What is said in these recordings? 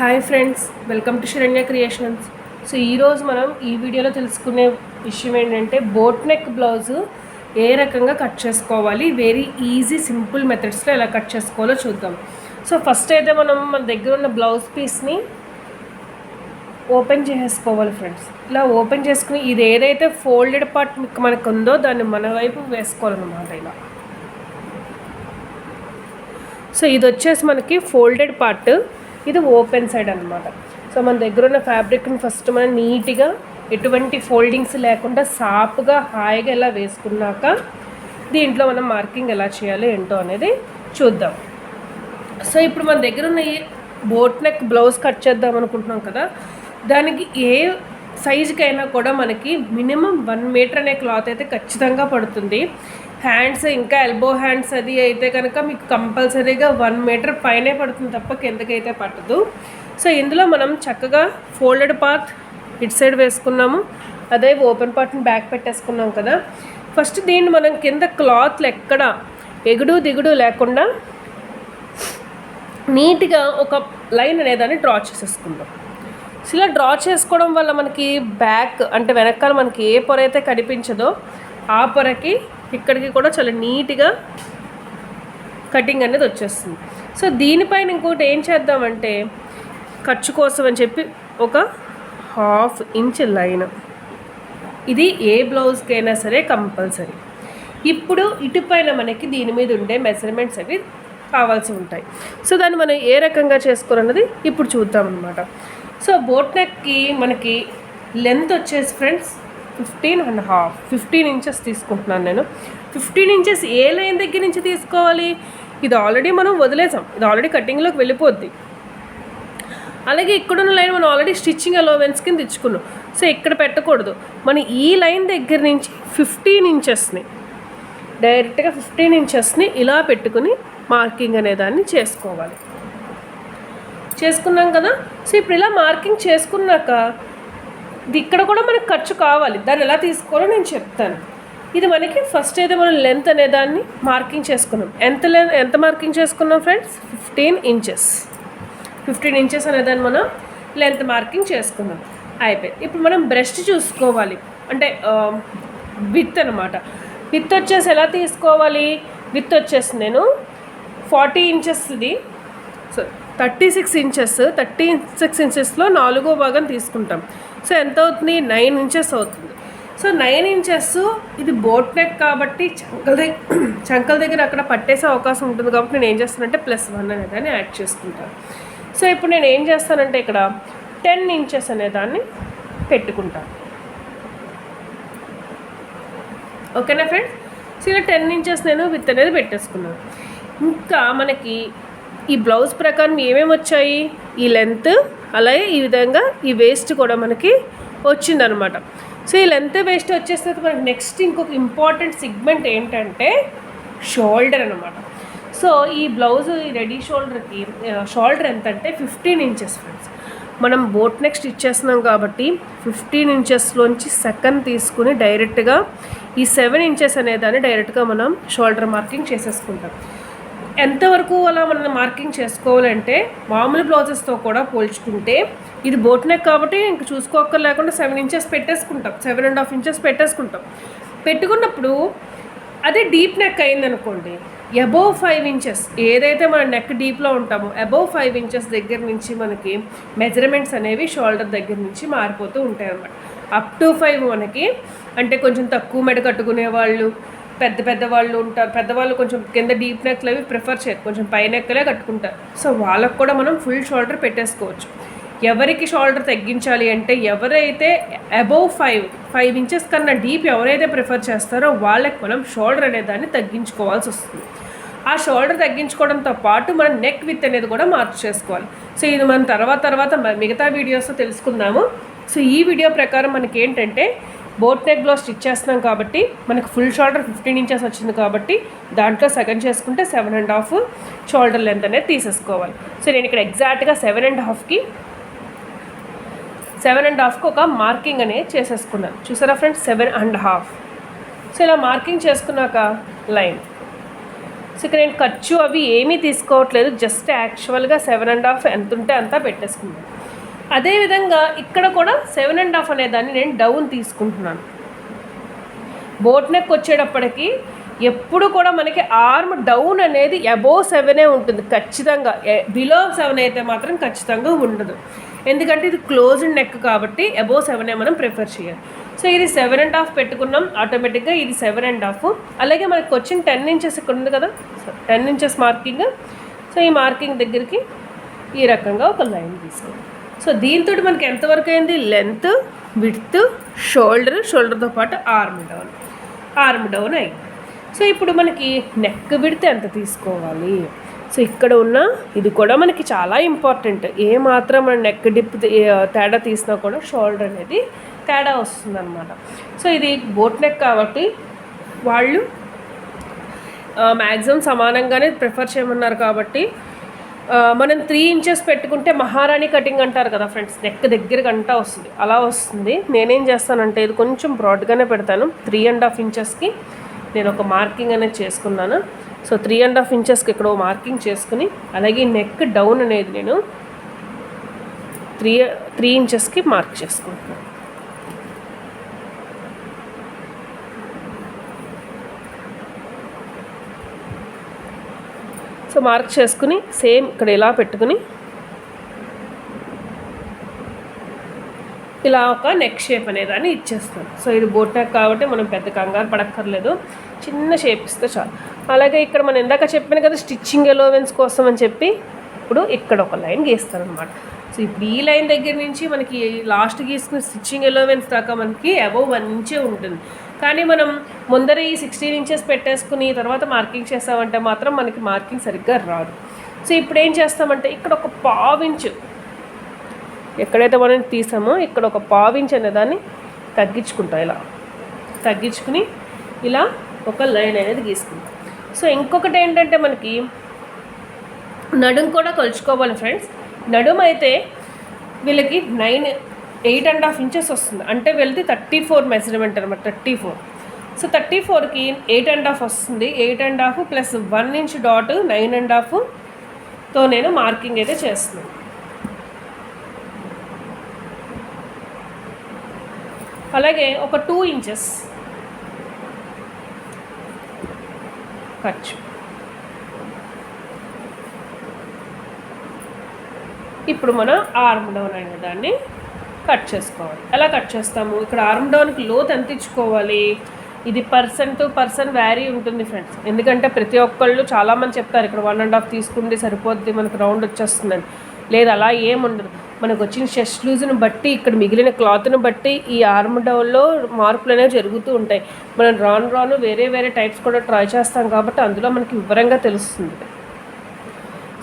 Hi friends welcome to Saranya creations so ఈరోజు మనం ఈ వీడియోలో తెలుసుకునే విషయం ఏంటంటే బోట్ నెక్ బ్లౌజ్ ఏ రకంగా కట్ చేసుకోవాలి? వెరీ ఈజీ సింపుల్ మెథడ్స్లో ఎలా కట్ చేసుకోవాలో చూద్దాం. సో ఫస్ట్ అయితే మనం మన దగ్గర ఉన్న బ్లౌజ్ పీస్ని ఓపెన్ చేసుకోవాలి ఫ్రెండ్స్ ఇలా ఓపెన్ చేసుకుని ఇది ఏదైతే ఫోల్డెడ్ పార్ట్ మనకు ఉందో దాన్ని మన వైపు వేసుకోవాలన్నమాట ఇలా. సో ఇది వచ్చేసి మనకి ఫోల్డెడ్ పార్ట్ ఇది ఓపెన్ సైడ్ అనమాట సో మన దగ్గర ఉన్న ఫ్యాబ్రిక్ని ఫస్ట్ మనం నీట్గా ఎటువంటి ఫోల్డింగ్స్ లేకుండా సాఫ్గా హాయిగా ఎలా వేసుకున్నాక దీంట్లో మనం మార్కింగ్ ఎలా చేయాలి ఏంటో అనేది చూద్దాం. సో ఇప్పుడు మన దగ్గర ఉన్న ఈ బోట్ నెక్ బ్లౌజ్ కట్ చేద్దాం అనుకుంటున్నాం కదా దానికి ఏ సైజుకైనా కూడా మనకి మినిమం వన్ మీటర్ అనే క్లాత్ అయితే ఖచ్చితంగా పడుతుంది. హ్యాండ్స్ ఇంకా ఎల్బో హ్యాండ్స్ అది అయితే కనుక మీకు కంపల్సరీగా వన్ మీటర్ పైనే పడుతుంది తప్ప కిందకైతే పట్టదు. సో ఇందులో మనం చక్కగా ఫోల్డెడ్ పాత్ ఇట్ సైడ్ వేసుకున్నాము. అదే ఓపెన్ పార్ట్ని బ్యాక్ పెట్టేసుకున్నాం కదా. ఫస్ట్ దీన్ని మనం కింద క్లాత్లు ఎక్కడ ఎగుడు దిగుడు లేకుండా నీట్గా ఒక లైన్ అనేదాన్ని డ్రా చేసేసుకుందాం. ఇలా డ్రా చేసుకోవడం వల్ల మనకి బ్యాక్ అంటే వెనకాల మనకి ఏ పొర అయితే కనిపించదో ఆ పొరకి ఇక్కడికి కూడా చాలా నీట్గా కటింగ్ అనేది వచ్చేస్తుంది. సో దీనిపైన ఇంకోటి ఏం చేద్దామంటే ఖర్చు కోసం అని చెప్పి ఒక హాఫ్ ఇంచ్ లైన్. ఇది ఏ బ్లౌజ్కైనా సరే కంపల్సరీ. ఇప్పుడు ఇటుపైన మనకి దీని మీద ఉండే మెజర్మెంట్స్ అవి కావాల్సి ఉంటాయి. సో దాన్ని మనం ఏ రకంగా చేసుకోవాలన్నది ఇప్పుడు చూద్దాం అనమాట సో బోట్ నెక్కి మనకి లెంత్ వచ్చేసి friends fifteen and half fifteen inches తీసుకుంటున్నాను నేను. ఫిఫ్టీన్ ఇంచెస్ ఏ లైన్ దగ్గర నుంచి తీసుకోవాలి? ఇది ఆల్రెడీ మనం వదిలేసాం. ఇది ఆల్రెడీ కటింగ్లోకి వెళ్ళిపోద్ది. అలాగే ఇక్కడున్న లైన్ మనం ఆల్రెడీ స్టిచ్చింగ్ అలోవెన్స్ కింద తెచ్చుకున్నాం సో ఇక్కడ పెట్టకూడదు. మనం ఈ లైన్ దగ్గర నుంచి ఫిఫ్టీన్ ఇంచెస్ని డైరెక్ట్గా ఫిఫ్టీన్ ఇంచెస్ని ఇలా పెట్టుకుని మార్కింగ్ అనేదాన్ని చేసుకోవాలి. చేసుకున్నాం కదా. సో ఇప్పుడు ఇలా మార్కింగ్ చేసుకున్నాక ఇక్కడ కూడా మనకు ఖర్చు కావాలి. దాన్ని ఎలా తీసుకోవాలో నేను చెప్తాను. ఇది మనకి ఫస్ట్ అయితే మనం లెంత్ అనే దాన్ని మార్కింగ్ చేసుకున్నాం. ఎంత లెంత్ ఎంత మార్కింగ్ చేసుకున్నాం friends fifteen inches fifteen inches అనేదాన్ని మనం లెంత్ మార్కింగ్ చేసుకున్నాం. అయిపోయింది ఇప్పుడు మనం బ్రెస్ట్ చూసుకోవాలి. అంటే విత్ అనమాట విత్ వచ్చేసి ఎలా తీసుకోవాలి? విత్ వచ్చేసి నేను forty ఇంచెస్ది so thirty six inches thirty six ఇంచెస్లో నాలుగో భాగం తీసుకుంటాం. సో ఎంత అవుతుంది? నైన్ ఇంచెస్ అవుతుంది. సో నైన్ ఇంచెస్ ఇది బోట్ నెక్ కాబట్టి చంకల దగ్గర చంకల దగ్గర అక్కడ పట్టేసే అవకాశం ఉంటుంది కాబట్టి నేను ఏం చేస్తానంటే ప్లస్ వన్ అనే దాన్ని యాడ్ చేసుకుంటాను. సో ఇప్పుడు నేను ఏం చేస్తానంటే ఇక్కడ టెన్ ఇంచెస్ అనే దాన్ని పెట్టుకుంటాను. ఓకేనా ఫ్రెండ్స్? సో ఇలా టెన్ ఇంచెస్ నేను విత్ అనేది పెట్టేసుకున్నాను. ఇంకా మనకి ఈ బ్లౌజ్ ప్రకారం ఏమేమి వచ్చాయి? ఈ లెంత్ అలాగే ఈ విధంగా ఈ వేస్ట్ కూడా మనకి వచ్చిందనమాట. సో ఈ లెంత్ వేస్ట్ వచ్చేస్తే మనకి నెక్స్ట్ ఇంకొక ఇంపార్టెంట్ సిగ్మెంట్ ఏంటంటే షోల్డర్ అనమాట సో ఈ బ్లౌజ్ ఈ రెడీ షోల్డర్కి షోల్డర్ ఎంత అంటే ఫిఫ్టీన్ ఇంచెస్ ఫ్రెండ్స్ మనం బోట్ నెక్ స్టిచ్ చేస్తున్నాం కాబట్టి ఫిఫ్టీన్ ఇంచెస్లోంచి సెకండ్ తీసుకుని డైరెక్ట్గా ఈ సెవెన్ ఇంచెస్ అనేదాన్ని డైరెక్ట్గా మనం షోల్డర్ మార్కింగ్ చేసేసుకుంటాం. ఎంతవరకు అలా మనం మార్కింగ్ చేసుకోవాలంటే మామూలు బ్లౌజెస్తో కూడా పోల్చుకుంటే ఇది బోట్ నెక్ కాబట్టి ఇంక చూసుకోక లేకుండా సెవెన్ ఇంచెస్ పెట్టేసుకుంటాం సెవెన్ అండ్ హాఫ్ ఇంచెస్ పెట్టేసుకుంటాం. పెట్టుకున్నప్పుడు అదే డీప్ నెక్ అయిందనుకోండి అబోవ్ ఫైవ్ ఇంచెస్ ఏదైతే మన నెక్ డీప్లో ఉంటామో అబోవ్ ఫైవ్ ఇంచెస్ దగ్గర నుంచి మనకి మెజర్మెంట్స్ అనేవి షోల్డర్ దగ్గర నుంచి మారిపోతూ ఉంటాయి అన్నమాట అప్ టు ఫైవ్ మనకి అంటే కొంచెం తక్కువ మెడ కట్టుకునే వాళ్ళు పెద్ద పెద్ద వాళ్ళు ఉంటారు. పెద్దవాళ్ళు కొంచెం కింద డీప్ నెక్లు అవి ప్రిఫర్ చేయరు. కొంచెం పై నెక్కలే కట్టుకుంటారు. సో వాళ్ళకు కూడా మనం ఫుల్ షోల్డర్ పెట్టేసుకోవచ్చు. ఎవరికి షోల్డర్ తగ్గించాలి అంటే ఎవరైతే అబౌవ్ ఫైవ్ ఫైవ్ ఇంచెస్ కన్నా డీప్ ఎవరైతే ప్రిఫర్ చేస్తారో వాళ్ళకి మనం షోల్డర్ అనే దాన్ని తగ్గించుకోవాల్సి వస్తుంది. ఆ షోల్డర్ తగ్గించుకోవడంతో పాటు మనం నెక్ విత్ అనేది కూడా మార్పు చేసుకోవాలి. సో ఇది మనం తర్వాత తర్వాత మిగతా వీడియోస్లో తెలుసుకుందాము. సో ఈ వీడియో ప్రకారం మనకి ఏంటంటే బోట్ నెక్ బ్లౌజ్ స్టిచ్ చేస్తున్నాం కాబట్టి మనకు ఫుల్ షోల్డర్ ఫిఫ్టీన్ ఇంచెస్ వచ్చింది కాబట్టి దాంట్లో సెకండ్ చేసుకుంటే seven and half shoulder length అనేది తీసేసుకోవాలి. సో నేను ఇక్కడ ఎగ్జాక్ట్గా సెవెన్ అండ్ హాఫ్కి సెవెన్ అండ్ హాఫ్కి ఒక మార్కింగ్ అనేది చేసేసుకున్నాను చూసారా friends seven and half so ఇలా మార్కింగ్ చేసుకున్నాక లైన్ సో ఇక్కడ నేను ఖర్చు అవి ఏమీ తీసుకోవట్లేదు జస్ట్ యాక్చువల్గా సెవెన్ అండ్ హాఫ్ ఎంత ఉంటే అంతా పెట్టేసుకున్నాను. అదేవిధంగా ఇక్కడ కూడా సెవెన్ అండ్ హాఫ్ అనే దాన్ని నేను డౌన్ తీసుకుంటున్నాను. బోట్ నెక్ వచ్చేటప్పటికి ఎప్పుడు కూడా మనకి ఆర్మ్ డౌన్ అనేది అబోవ్ సెవెనే ఉంటుంది. ఖచ్చితంగా. బిలో సెవెన్ అయితే మాత్రం ఖచ్చితంగా ఉండదు. ఎందుకంటే ఇది క్లోజ్డ్ నెక్ కాబట్టి అబోవ్ సెవెనే మనం ప్రిఫర్ చేయాలి. సో ఇది సెవెన్ అండ్ హాఫ్ పెట్టుకున్నాం. ఆటోమేటిక్గా ఇది సెవెన్ అండ్ హాఫ్. అలాగే మనకి వచ్చిన టెన్ ఇంచెస్ ఇక్కడ ఉంది కదా. Ten inches marking. సో ఈ మార్కింగ్ దగ్గరికి ఈ రకంగా ఒక లైన్ తీసుకోండి. సో దీంతో మనకి ఎంతవరకు అయింది లెంత్ విడ్త్ షోల్డర్ షోల్డర్తో పాటు ఆర్మ్ డౌన్. ఆర్మ్ డౌన్ అయింది సో ఇప్పుడు మనకి నెక్ విడితే ఎంత తీసుకోవాలి? సో ఇక్కడ ఉన్న ఇది కూడా మనకి చాలా ఇంపార్టెంట్. ఏ మాత్రం మన నెక్ డిప్ తేడా తీసినా కూడా షోల్డర్ అనేది తేడా వస్తుందన్నమాట. సో ఇది బోట్ నెక్ కాబట్టి వాళ్ళు మ్యాక్సిమం సమానంగానే ప్రిఫర్ చేయమన్నారు కాబట్టి మనం త్రీ ఇంచెస్ పెట్టుకుంటే మహారాణి కటింగ్ అంటారు కదా ఫ్రెండ్స్ నెక్ దగ్గర గంట వస్తుంది. అలా వస్తుంది. నేనేం చేస్తానంటే ఇది కొంచెం బ్రాడ్గానే పెడతాను. త్రీ అండ్ హాఫ్ ఇంచెస్కి నేను ఒక మార్కింగ్ అనేది చేసుకున్నాను. సో త్రీ అండ్ హాఫ్ ఇంచెస్కి ఇక్కడ మార్కింగ్ చేసుకుని అలాగే నెక్ డౌన్ అనేది నేను త్రీ త్రీ ఇంచెస్కి మార్క్ చేసుకుంటున్నాను. సో మార్క్ చేసుకుని సేమ్ ఇక్కడ ఇలా పెట్టుకుని ఇలా ఒక నెక్ షేప్ అనేదాన్ని ఇచ్చేస్తాను సో ఇది బోట్ నెక్ కాబట్టి మనం పెద్ద కంగారు పడక్కర్లేదు. చిన్న షేప్ ఇస్తే చాలు. అలాగే ఇక్కడ మనం ఇందాక చెప్పాను కదా స్టిచ్చింగ్ ఎలోవెన్స్ కోసం అని చెప్పి ఇప్పుడు ఇక్కడ ఒక లైన్ గీస్తాను అనమాట సో ఇప్పుడు ఈ లైన్ దగ్గర నుంచి మనకి లాస్ట్ గీసుకున్న స్టిచ్చింగ్ ఎలోవెన్స్ దాకా మనకి అబవ్ మంచిగా ఉంటుంది. కానీ మనం ముందర ఈ సిక్స్టీన్ ఇంచెస్ పెట్టేసుకుని తర్వాత మార్కింగ్ చేసామంటే మాత్రం మనకి మార్కింగ్ సరిగ్గా రాదు. సో ఇప్పుడు ఏం చేస్తామంటే ఇక్కడ ఒక పావు ఇంచు ఎక్కడైతే మనం తీసామో ఇక్కడ ఒక పావు అనే దాన్ని తగ్గించుకుంటాం ఇలా. తగ్గించుకుని ఇలా ఒక లైన్ అనేది గీసుకుంటాం. సో ఇంకొకటి ఏంటంటే మనకి నడుం కూడా కొలుచుకోవాలి ఫ్రెండ్స్. నడుం అయితే వీళ్ళకి nine eight and half inches వస్తుంది. అంటే వెళ్తే థర్టీ ఫోర్ మెజర్మెంట్ అనమాట థర్టీ ఫోర్. సో థర్టీ ఫోర్కి ఎయిట్ అండ్ హాఫ్ వస్తుంది. Eight and half plus one inch dot nine and హాఫ్తో నేను మార్కింగ్ అయితే చేస్తున్నాను. అలాగే ఒక టూ ఇంచెస్ ఖర్చు. ఇప్పుడు మనం ఆర్మ్ డౌన్ అనే దాన్ని కట్ చేసుకోవాలి. ఎలా కట్ చేస్తాము? ఇక్కడ ఆర్మ్ డౌన్కి లోత్ ఎంత ఇచ్చుకోవాలి? ఇది పర్సన్ టు పర్సన్ వ్యారీ ఉంటుంది ఫ్రెండ్స్ ఎందుకంటే ప్రతి ఒక్కళ్ళు చాలామంది చెప్తారు ఇక్కడ వన్ అండ్ హాఫ్ తీసుకుంటే సరిపోద్ది మనకు రౌండ్ వచ్చేస్తుందని. లేదు అలా ఏముండదు మనకు వచ్చిన చెస్ట్ లూజ్ని బట్టి ఇక్కడ మిగిలిన క్లాత్ని బట్టి ఈ ఆర్మ్ డౌన్లో మార్పులు అనేవి జరుగుతూ ఉంటాయి. మనం రాను రాను వేరే వేరే టైప్స్ కూడా ట్రై చేస్తాం కాబట్టి అందులో మనకి వివరంగా తెలుస్తుంది.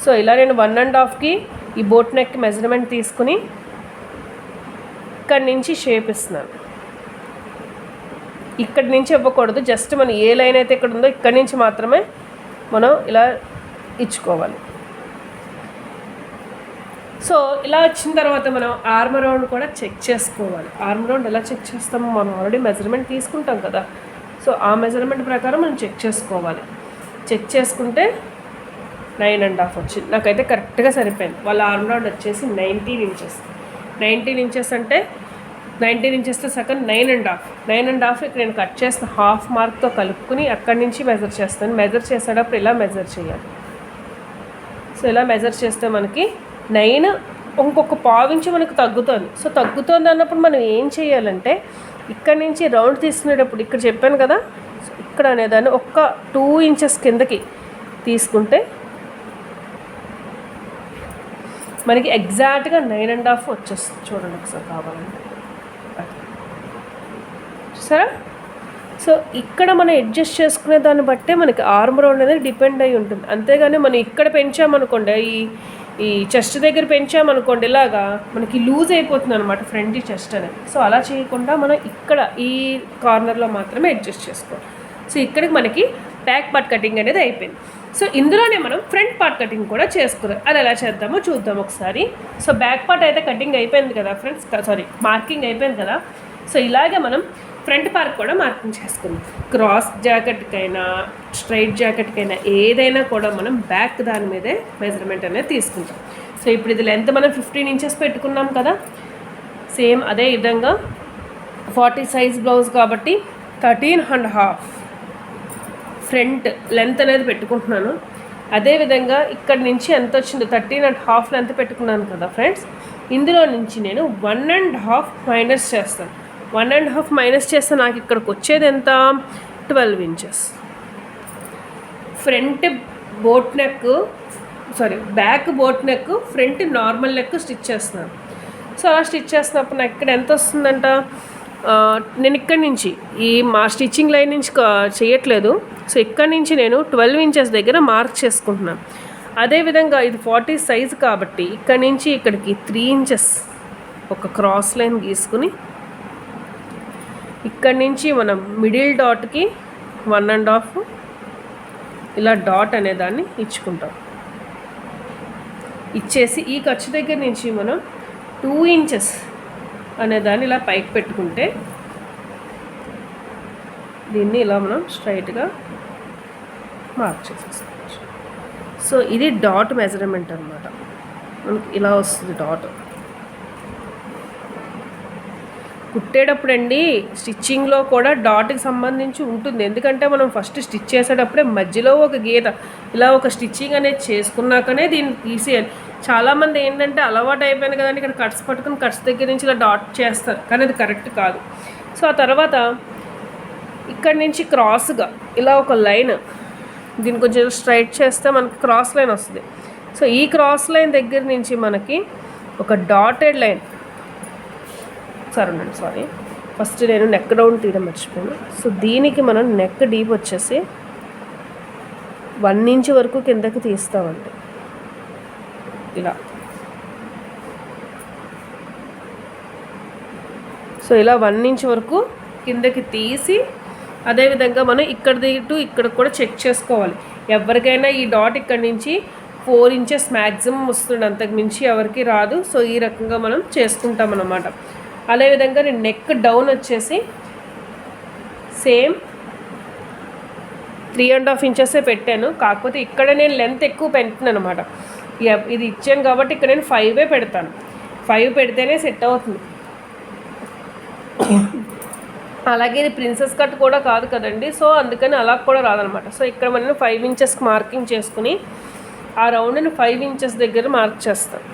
సో ఇలా నేను వన్ అండ్ హాఫ్కి ఈ బోట్ నెక్ మెజర్మెంట్ తీసుకుని ఇక్కడి నుంచి షేప్ ఇస్తున్నాను ఇక్కడి నుంచి ఇవ్వకూడదు. జస్ట్ మనం ఏ లైన్ అయితే ఇక్కడ ఉందో ఇక్కడి నుంచి మాత్రమే మనం ఇలా ఇచ్చుకోవాలి. సో ఇలా వచ్చిన తర్వాత మనం ఆర్మ్ రౌండ్ కూడా చెక్ చేసుకోవాలి. ఆర్మ్ రౌండ్ ఎలా చెక్ చేస్తామో మనం ఆల్రెడీ మెజర్మెంట్ తీసుకుంటాం కదా. సో ఆ మెజర్మెంట్ ప్రకారం మనం చెక్ చేసుకోవాలి. చెక్ చేసుకుంటే నైన్ అండ్ హాఫ్ వచ్చింది నాకైతే కరెక్ట్గా సరిపోయింది. వాళ్ళ ఆర్మ్ రౌండ్ వచ్చేసి నైన్టీన్ ఇంచెస్ నైన్టీన్ ఇంచెస్ అంటే నైన్టీన్ ఇంచెస్తో సగం nine and half nine and half ఇక్కడ నేను కట్ చేసిన హాఫ్ మార్క్తో కలుపుకుని అక్కడి నుంచి మెజర్ చేస్తాను. మెజర్ చేసేటప్పుడు ఇలా మెజర్ చేయాలి. సో ఇలా మెజర్ చేస్తే మనకి నైన్ ఇంకొక పావించి మనకు తగ్గుతుంది. సో తగ్గుతుంది అన్నప్పుడు మనం ఏం చేయాలంటే ఇక్కడ నుంచి రౌండ్ తీసుకునేటప్పుడు ఇక్కడ చెప్పాను కదా ఇక్కడ అనేదాన్ని ఒక్క టూ ఇంచెస్ కిందకి తీసుకుంటే మనకి ఎగ్జాక్ట్గా నైన్ అండ్ హాఫ్ వచ్చేస్తుంది. చూడండి ఒకసారి కావాలంటే. చూసారా సో ఇక్కడ మనం అడ్జస్ట్ చేసుకునే దాన్ని బట్టే మనకి ఆర్మ్ రౌండ్ అనేది డిపెండ్ అయి ఉంటుంది. అంతేగాని మనం ఇక్కడ పెంచామనుకోండి ఈ ఈ చెస్ట్ దగ్గర పెంచామనుకోండి ఇలాగా మనకి లూజ్ అయిపోతుంది అనమాట ఫ్రంట్ చెస్ట్ అనేది. సో అలా చేయకుండా మనం ఇక్కడ ఈ కార్నర్లో మాత్రమే అడ్జస్ట్ చేసుకోవాలి. సో ఇక్కడికి మనకి బ్యాక్ పార్ట్ కటింగ్ అనేది అయిపోయింది. సో ఇందులోనే మనం ఫ్రంట్ పార్ట్ కటింగ్ కూడా చేసుకున్నాం అది ఎలా చేద్దామో చూద్దాం ఒకసారి. సో బ్యాక్ పార్ట్ అయితే కటింగ్ అయిపోయింది కదా ఫ్రెండ్స్ సారీ మార్కింగ్ అయిపోయింది కదా. సో ఇలాగే మనం ఫ్రంట్ పార్ట్ కూడా మార్కింగ్ చేసుకుందాం. క్రాస్ జాకెట్కైనా స్ట్రైట్ జాకెట్కైనా ఏదైనా కూడా మనం బ్యాక్ దాని మీదే మెజర్మెంట్ అనేది తీసుకుంటాం. సో ఇప్పుడు ఇది లెంత్ మనం ఫిఫ్టీన్ ఇంచెస్ పెట్టుకున్నాం కదా? సేమ్ అదే విధంగా ఫార్టీ సైజ్ బ్లౌజ్ కాబట్టి thirteen and half front length అనేది పెట్టుకుంటున్నాను. అదేవిధంగా ఇక్కడ నుంచి ఎంత వచ్చిందో థర్టీన్ అండ్ హాఫ్ లెంత్ పెట్టుకున్నాను కదా ఫ్రెండ్స్ ఇందులో నుంచి నేను వన్ అండ్ హాఫ్ మైనస్ చేస్తాను. వన్ అండ్ హాఫ్ మైనస్ చేస్తే నాకు ఇక్కడికి వచ్చేది ఎంత? Twelve inches. Front boat neck sorry back boat neck front normal neck stitch చేస్తున్నాను. సో అలా స్టిచ్ చేస్తున్నప్పుడు నాకు ఇక్కడ ఎంత వస్తుందంట? నేను ఇక్కడి నుంచి ఈ మా స్టిచ్చింగ్ లైన్ నుంచి చేయట్లేదు. సో ఇక్కడి నుంచి నేను ట్వెల్వ్ ఇంచెస్ దగ్గర మార్క్ చేసుకుంటున్నాను. అదేవిధంగా ఇది ఫార్టీ సైజ్ కాబట్టి ఇక్కడి నుంచి ఇక్కడికి త్రీ ఇంచెస్ ఒక క్రాస్ లైన్ గీసుకుని ఇక్కడి నుంచి మనం మిడిల్ డాట్కి వన్ అండ్ హాఫ్ ఇలా డాట్ అనేదాన్ని ఇచ్చుకుంటాం. ఇచ్చేసి ఈ ఖర్చు దగ్గర నుంచి మనం టూ ఇంచెస్ అనేదాన్ని ఇలా పైకి పెట్టుకుంటే దీన్ని ఇలా మనం స్ట్రైట్గా మార్క్ చేసేసుకోవచ్చు. సో ఇది డాట్ మెజర్మెంట్ అనమాట మనకి ఇలా వస్తుంది డాట్ కుట్టేటప్పుడు అండి స్టిచ్చింగ్లో కూడా డాట్కి సంబంధించి ఉంటుంది. ఎందుకంటే మనం ఫస్ట్ స్టిచ్ చేసేటప్పుడే మధ్యలో ఒక గీత ఇలా ఒక స్టిచ్చింగ్ అనేది చేసుకున్నాకనే దీన్ని తీసేయాలి. చాలామంది ఏంటంటే అలవాటు అయిపోయింది కదండి ఇక్కడ కట్స్ పట్టుకుని కట్స్ దగ్గర నుంచి ఇలా డాట్ చేస్తారు. కానీ అది కరెక్ట్ కాదు. సో ఆ తర్వాత ఇక్కడ నుంచి క్రాస్గా ఇలా ఒక లైన్ దీన్ని కొంచెం స్ట్రైట్ చేస్తే మనకి క్రాస్ లైన్ వస్తుంది. సో ఈ క్రాస్ లైన్ దగ్గర నుంచి మనకి ఒక dotted line sorry sorry. First నేను నెక్ డౌన్ తీయడం మర్చిపోయాను. సో దీనికి మనం నెక్ డీప్ వచ్చేసి వన్ ఇంచ్ వరకు కిందకి తీస్తామండి. ఇలా. సో ఇలా వన్ ఇంచ్ వరకు కిందకి తీసి అదేవిధంగా మనం ఇక్కడిది టు ఇక్కడ కూడా చెక్ చేసుకోవాలి. ఎవరికైనా ఈ డాట్ ఇక్కడ నుంచి ఫోర్ ఇంచెస్ మ్యాక్సిమం వస్తుంది అంతకు మించి ఎవరికి రాదు. సో ఈ రకంగా మనం చేసుకుంటాం అన్నమాట అదేవిధంగా నేను నెక్ డౌన్ వచ్చేసి సేమ్ త్రీ అండ్ హాఫ్ ఇంచెసే పెట్టాను. కాకపోతే ఇక్కడ నేను లెంత్ ఎక్కువ పెంటున్నాను అనమాట ఇది ఇచ్చాను కాబట్టి ఇక్కడ నేను ఫైవే పెడతాను. ఫైవ్ పెడితేనే సెట్ అవుతుంది. అలాగే ఇది ప్రిన్సెస్ కట్ కూడా కాదు కదండి. సో అందుకని అలా కూడా రాదనమాట సో ఇక్కడ మనం ఫైవ్ ఇంచెస్కి మార్కింగ్ చేసుకుని ఆ రౌండ్ని ఫైవ్ ఇంచెస్ దగ్గర మార్క్ చేస్తాను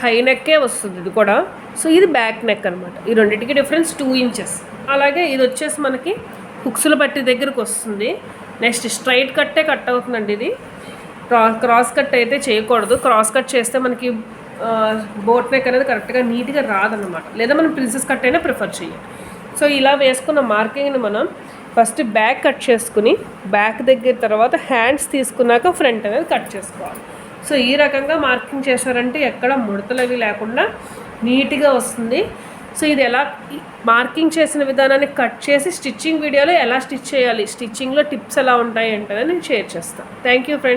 హై నెక్కే వస్తుంది ఇది కూడా. సో ఇది బ్యాక్ నెక్ అనమాట ఈ రెండింటికి డిఫరెన్స్ టూ ఇంచెస్. అలాగే ఇది వచ్చేసి మనకి హుక్స్ల బట్టి దగ్గరకు వస్తుంది. నెక్స్ట్ స్ట్రైట్ కట్టే కట్ అవుతుందండి ఇది. క్రాస్ కట్ అయితే చేయకూడదు. క్రాస్ కట్ చేస్తే మనకి బోట్ నెక్ అనేది కరెక్ట్గా నీట్గా రాదనమాట లేదా మనం ప్రిన్సెస్ కట్ అయినా ప్రిఫర్ చేయాలి సో ఇలా వేసుకున్న మార్కింగ్ని మనం ఫస్ట్ బ్యాక్ కట్ చేసుకుని బ్యాక్ దగ్గర తర్వాత హ్యాండ్స్ తీసుకున్నాక ఫ్రంట్ అనేది కట్ చేసుకోవాలి. సో ఈ రకంగా మార్కింగ్ చేశారంటే ఎక్కడ ముడతలు అవి లేకుండా నీట్గా వస్తుంది. సో ఇది ఎలా మార్కింగ్ చేసిన విధానాన్ని కట్ చేసి స్టిచ్చింగ్ వీడియోలో ఎలా స్టిచ్ చేయాలి స్టిచ్చింగ్లో టిప్స్ ఎలా ఉంటాయి అంటే నేను షేర్ చేస్తాను థ్యాంక్ యూ ఫ్రెండ్స్.